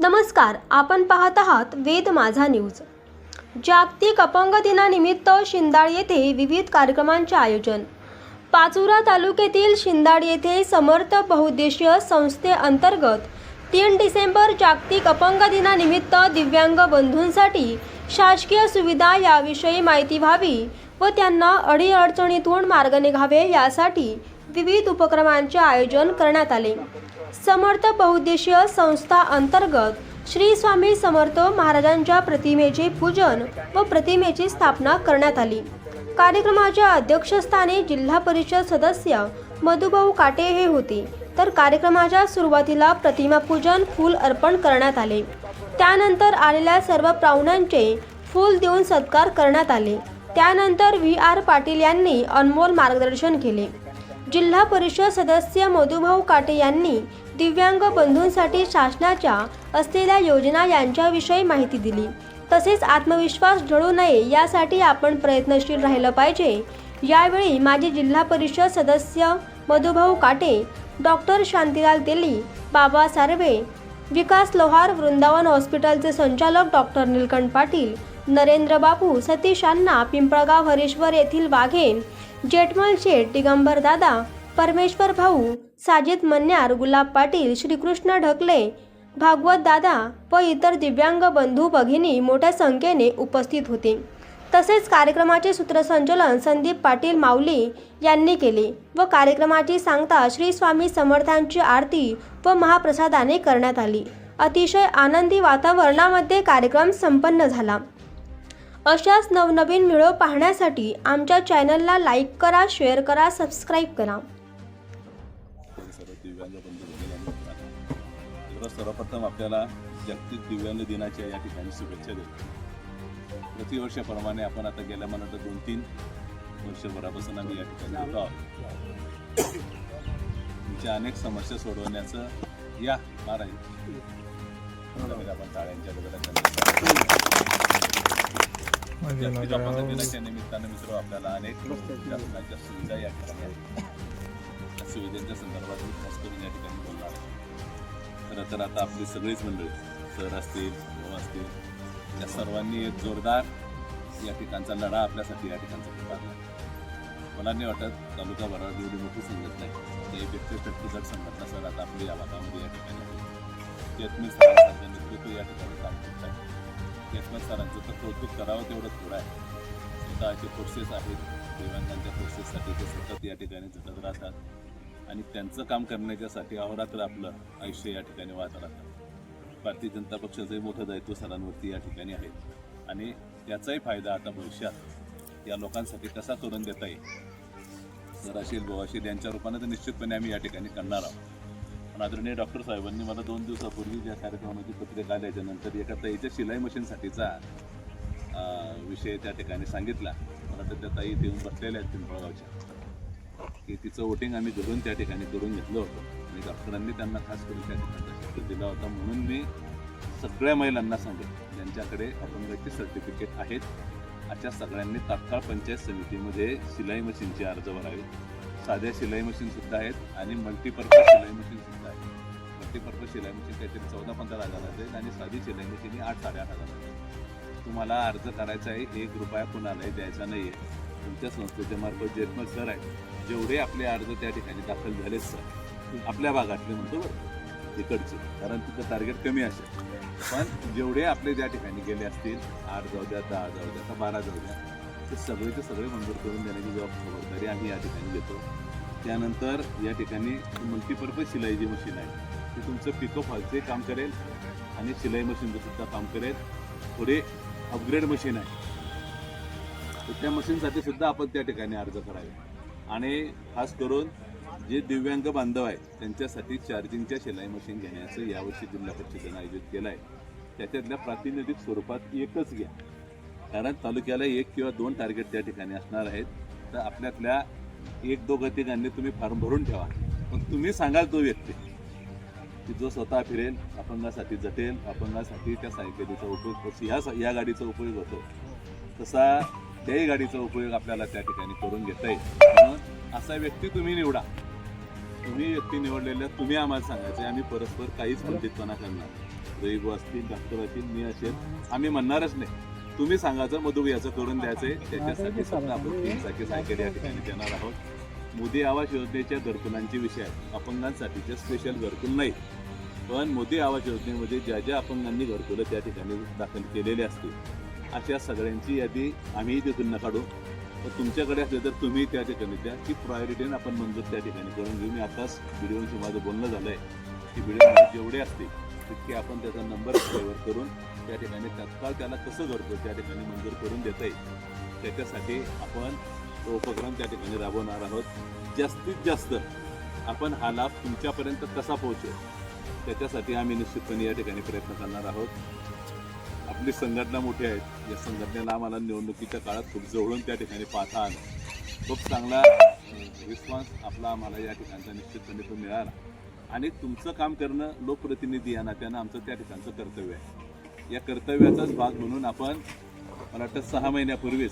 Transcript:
नमस्कार आपण पाहत आहात वेद माझा न्यूज. जागतिक अपंग दिनानिमित्त शिंदाड येथे विविध कार्यक्रमांचे आयोजन. पाचोरा तालुक्यातील शिंदाळ येथे समर्थ बहुउद्देशीय संस्थेअंतर्गत तीन डिसेंबर जागतिक अपंग दिनानिमित्त दिव्यांग बंधूंसाठी शासकीय सुविधा याविषयी माहिती व्हावी व त्यांना अडीअडचणीतून मार्ग निघावे यासाठी विविध उपक्रमांचे आयोजन करण्यात आले. समर्थ बहुद्देशीय संस्था अंतर्गत श्री स्वामी समर्थ महाराजांच्या प्रतिमेचे पूजन व प्रतिमेची स्थापना करण्यात आली. कार्यक्रमाच्या अध्यक्षस्थानी जिल्हा परिषद सदस्य मधुभाऊ काटे हे होते. तर कार्यक्रमाच्या सुरुवातीला प्रतिमा पूजन फूल अर्पण करण्यात आले. त्यानंतर आलेल्या सर्व पाहुण्यांचे फूल देऊन सत्कार करण्यात आले. त्यानंतर व्ही आर पाटील यांनी अनमोल मार्गदर्शन केले. जिल्हा परिषद सदस्य मधुभाऊ काटे यांनी दिव्यांग बंधूंसाठी शासनाच्या असलेल्या योजना यांच्याविषयी माहिती दिली. तसेच आत्मविश्वास ढळू नये यासाठी आपण प्रयत्नशील राहिलं पाहिजे. यावेळी माजी जिल्हा परिषद सदस्य मधुभाऊ काटे डॉक्टर शांतीलाल तेली बाबा सार्वे विकास लोहार वृंदावन हॉस्पिटलचे संचालक डॉक्टर निलकंठ पाटील नरेंद्र बापू सतीश अण्णा पिंपळगाव हरेश्वर येथील वाघे जेठमल शेठ दिगंबर दादा परमेश्वर भाऊ साजिद मन्यार गुलाब पाटील श्रीकृष्ण ढकले भागवत दादा व इतर दिव्यांग बंधू भगिनी मोठ्या संख्येने उपस्थित होते. तसेच कार्यक्रमाचे सूत्रसंचलन संदीप पाटील माऊली यांनी केले व कार्यक्रमाची सांगता श्री स्वामी समर्थांची आरती व महाप्रसादाने करण्यात आली. अतिशय आनंदी वातावरणामध्ये कार्यक्रम संपन्न झाला. अशाच नवनवीन व्हिडिओ पाहण्यासाठी आमच्या चॅनलला लाईक करा शेअर करा सबस्क्राईब करा. सर्वप्रथम आपल्याला जागतिक दिव्यांग दिनाच्या या ठिकाणी शुभेच्छा देतो. प्रतिवर्षाप्रमाणे आपण आता गेल्या मला वाटतं दोन तीन वर्षभरापासून आम्ही या ठिकाणी आलो आहोत. तुमच्या अनेक समस्या सोडवण्याचं या महाराज आपण टाळ्यांच्या वगैरे अपंग दिनाच्या निमित्तानं मित्र आपल्याला अनेक शासनाच्या सुविधा या ठिकाणी आहेत त्या सुविधांच्या संदर्भात मी खास करून या ठिकाणी बोलणार आहे. खरं तर आता आपली सगळीच मंडळी सर असतील भाऊ असतील या सर्वांनी एक जोरदार या ठिकाणचा लढा आपल्यासाठी या ठिकाणचा पुकारला मला नाही वाटत तालुका भरावर एवढी मोठी संघटना आहे. ते एकशे टक्के जर संघटना सर आता आपली या भागामध्ये या ठिकाणी आहे. केतमी सरांसारखं नेतृत्व या ठिकाणी काम करत आहे केतमी सरांचं तर कौतुक करावं तेवढं थोडं आहे. स्वतःचे कोर्सेस आहेत. दिव्यांगांच्या कोर्सेससाठी ते सतत या ठिकाणी झटत राहतात. आणि त्यांचं काम करण्याच्यासाठी अहोरात्र आपलं आयुष्य या ठिकाणी वाहत राहतं. भारतीय जनता पक्षाचंही मोठं दायित्व सरांवरती या ठिकाणी आहे. आणि त्याचाही फायदा आता भविष्यात या लोकांसाठी कसा करून देता येईल? सर असेल यांच्या रूपाने तर निश्चितपणे आम्ही या ठिकाणी करणार आहोत. आदरणीय डॉक्टर साहेबांनी मला दोन दिवसापूर्वी ज्या कार्यक्रमाची पत्रिका आल्याच्यानंतर एका ताईच्या शिलाई मशीनसाठीचा विषय त्या ठिकाणी सांगितला. मला तर त्या ताई इथे येऊन बसलेल्या आहेत पिंपळगावच्या. की तिचं वोटिंग आम्ही घडून त्या ठिकाणी करून घेतलं होतं. आणि डॉक्टरांनी त्यांना खास करून त्या ठिकाणचा शब्द दिला होता. म्हणून मी सगळ्या महिलांना सांगेन ज्यांच्याकडे अपंगाचे सर्टिफिकेट आहेत अशा सगळ्यांनी तात्काळ पंचायत समितीमध्ये शिलाई मशीनचे अर्ज भरावे. साध्या शिलाई मशीन सुद्धा आहेत आणि मल्टीपर्पज शिलाई मशीन सुद्धा आहे मल्टीपर्पज शिलाई मशीन काहीतरी चौदा पंधरा हजार आहेत आणि साधी शिलाई मशीन ही आठ साडेआठ हजार जाईल तुम्हाला अर्ज करायचा आहे एक रुपया कुणालाही द्यायचा नाही आहे तुमच्या संस्थेच्या मार्फत जेटमल सर आहेत जेवढे आपले अर्ज त्या ठिकाणी दाखल झालेच सर आपल्या भागातले म्हणतो बरं इकडचे. कारण तिथं टार्गेट कमी असेल. पण जेवढे आपले ज्या ठिकाणी गेले असतील आठ जाऊ द्या दहा जाऊ द्या बारा जाऊ द्या ते सगळेचे सगळे मंजूर करून देण्याची जबाब खबरदारी आम्ही या ठिकाणी घेतो. त्यानंतर या ठिकाणी मल्टीपर्पज शिलाई जी मशीन आहे ती तुमचं पिकअप हॉलचे काम करेल आणि शिलाई मशीनचं सुद्धा काम करेल. थोडे अपग्रेड मशीन आहे. तर त्या मशीनसाठी सुद्धा आपण त्या ठिकाणी अर्ज करावे. आणि खास करून जे दिव्यांग बांधव आहेत त्यांच्यासाठी चार्जिंगच्या शिलाई मशीन घेण्याचं यावर्षी जिल्हा परिषदेनं आयोजित केलं आहे त्याच्यातल्या प्रातिनिधिक स्वरूपात एकच घ्या. कारण तालुक्याला एक किंवा दोन टार्गेट त्या ठिकाणी असणार आहेत. तर आपल्यातल्या एक दोघं तिघांनी तुम्ही फॉर्म भरून ठेवा. पण तुम्ही सांगाल तो व्यक्ती की जो स्वतः फिरेल अपंगासाठी जटेल अपंगासाठी त्या सायकलीचा उपयोग कशी ह्या या गाडीचा उपयोग होतो. तसा त्याही गाडीचा उपयोग आपल्याला त्या ठिकाणी करून घेता येईल. म्हणून असा व्यक्ती तुम्ही निवडा. तुम्ही व्यक्ती निवडलेल्या तुम्ही आम्हाला सांगायचे आम्ही परस्पर काहीच पंडितपणा करणार दैव असतील डॉक्टर असतील मी असेल आम्ही म्हणणारच नाही. तुम्ही सांगायचं मधू याचं करून द्यायचंय त्याच्यासाठी फक्त आपण तीन चाकी सायकल या ठिकाणी देणार आहोत. मोदी आवास योजनेच्या घरकुलांचे विषय अपंगांसाठीचे स्पेशल घरकुल नाही पण मोदी आवास योजनेमध्ये ज्या ज्या अपंगांनी घरकुलं त्या ठिकाणी दाखल केलेले असतील अशा सगळ्यांची यादी आम्ही तिथून न काढू. तर तुमच्याकडे असले तर तुम्ही त्या ठिकाणी द्या. की प्रायोरिटीने आपण मंजूर त्या ठिकाणी करून घेऊ. मी आताच व्हिडिओशी माझं बोलणं झालं आहे की व्हिडिओमध्ये जेवढे असतील तितके आपण त्याचा नंबर सेवर करून त्या ठिकाणी तत्काळ त्याला कसं करतो त्या ठिकाणी मंजूर करून देता येईल त्याच्यासाठी आपण तो उपक्रम त्या ठिकाणी राबवणार आहोत. जास्तीत जास्त आपण हा लाभ तुमच्यापर्यंत कसा पोहोचेल त्याच्यासाठी आम्ही निश्चितपणे या ठिकाणी प्रयत्न करणार आहोत. आपली संघटना मोठी आहे. या संघटनेला आम्हाला निवडणुकीच्या काळात खूप जवळून त्या ठिकाणी पाहता आलं. खूप चांगला रिस्पॉन्स आपला आम्हाला या ठिकाणचा निश्चितपणे तो मिळाला. आणि तुमचं काम करणं लोकप्रतिनिधी या नात्यानं आमचं त्या ठिकाणचं कर्तव्य आहे. या कर्तव्याचाच भाग म्हणून आपण मला वाटतं सहा महिन्यापूर्वीच